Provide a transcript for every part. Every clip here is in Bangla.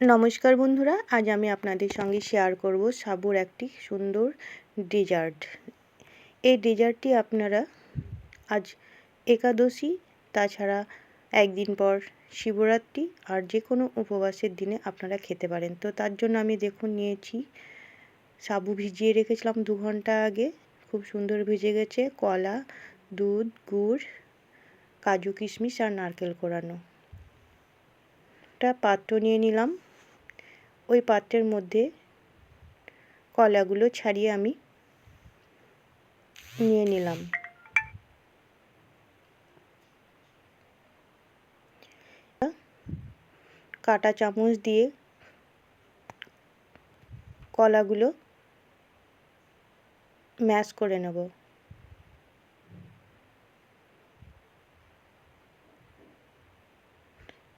নমস্কার বন্ধুরা, আজ আমি আপনাদের সঙ্গে শেয়ার করব সাবুর একটি সুন্দর ডেজার্ট এই ডেজার্টটি আপনারা আজ একাদশী, তাছাড়া একদিন পর শিবরাত্রি আর যে কোনো উপবাসের দিনে আপনারা খেতে পারেন। তো তার জন্য আমি দেখুন নিয়েছি, সাবু ভিজিয়ে রেখেছিলাম দু ঘণ্টা আগে, খুব সুন্দর ভিজে গেছে, কলা, দুধ, গুড়, কাজু কিশমিশ আর নারকেল কোরানো। একটা পাত্র নিয়ে নিলাম। ওই পাত্রের মধ্যে কলাগুলো ছাড়িয়ে আমি নিয়ে নিলাম। কাটা চামচ দিয়ে কলাগুলো ম্যাশ করে নেব।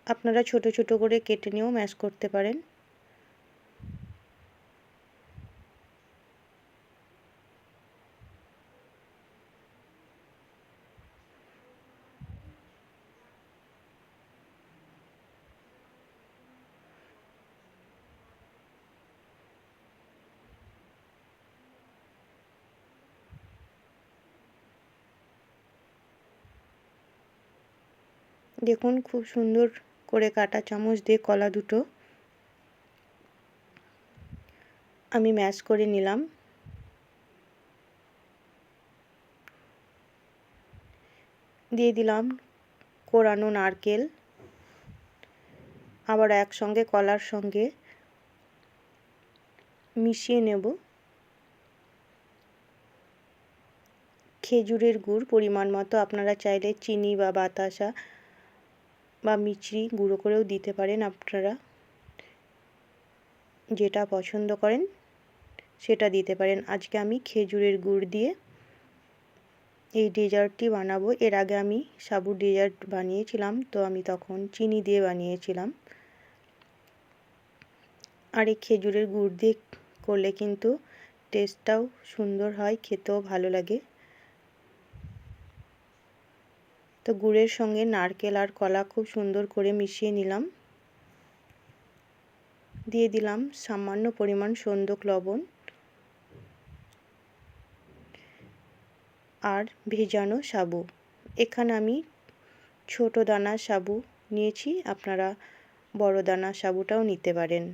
আপনারা ছোট ছোট করে কেটে নিয়েও ম্যাশ করতে পারেন। দেখুন খুব সুন্দর করে কাটা চামচ দিয়ে কলা দুটো আমি ম্যাশ করে নিলাম। দিয়ে দিলাম কোরানো নারকেল। আবার একসঙ্গে কলার সঙ্গে মিশিয়ে নেব। খেজুরের গুড় পরিমাণ মতো, আপনারা চাইলে চিনি বা বাতাসা বা মিচড়ি গুঁড়ো করেও দিতে পারেন আপনারা। যেটা পছন্দ করেন, সেটা দিতে পারেন। আজকে আমি খেজুরের গুড় দিয়ে এই ডেজার্টটি বানাবো। এর আগে আমি সাবু ডেজার্ট বানিয়েছিলাম, তো আমি তখন চিনি দিয়ে বানিয়েছিলাম। আর এই খেজুরের গুড় দিয়ে করলে কিন্তু টেস্টটাও সুন্দর হয়, খেতেও ভালো লাগে। তো গুড়ের সঙ্গে নারকেল আর কলা খুব সুন্দর করে মিশিয়ে নিলাম। দিয়ে দিলাম সামান্য পরিমাণ সন্দক লবণ আর ভেজানো সাবু। এখানে আমি ছোট দানা সাবু নিয়েছি, আপনারা বড় দানা সাবুটাও নিতে পারেন।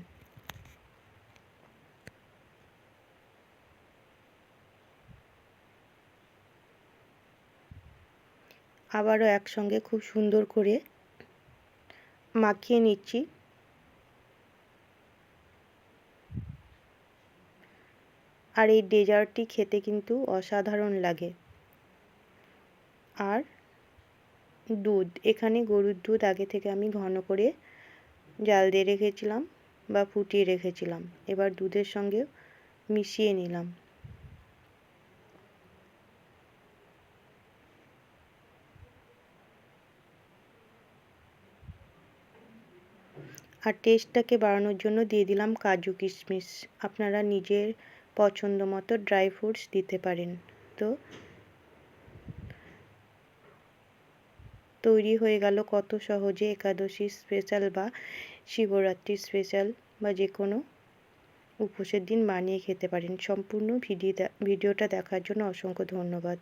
আবারও একসঙ্গে খুব সুন্দর করে মাখিয়ে নিচ্ছি। আর এই ডেজার্টটি খেতে কিন্তু অসাধারণ লাগে। আর দুধ, এখানে গরুর দুধ আগে থেকে আমি ঘন করে জাল দিয়ে রেখেছিলাম বা ফুটিয়ে রেখেছিলাম। এবার দুধের সঙ্গে মিশিয়ে নিলাম। আর টেস্টটাকে বাড়ানোর জন্য দিয়ে দিলাম কাজু কিশমিশ। আপনারা নিজের পছন্দ মতো ড্রাই ফ্রুটস দিতে পারেন। তো তৈরি হয়ে গেল কত সহজে একাদশী স্পেশাল বা শিবরাত্রি স্পেশাল বা যে কোনো উপোসের দিন বানিয়ে খেতে পারেন। সম্পূর্ণ ভিডিওটা ভিডিওটা দেখার জন্য অসংখ্য ধন্যবাদ।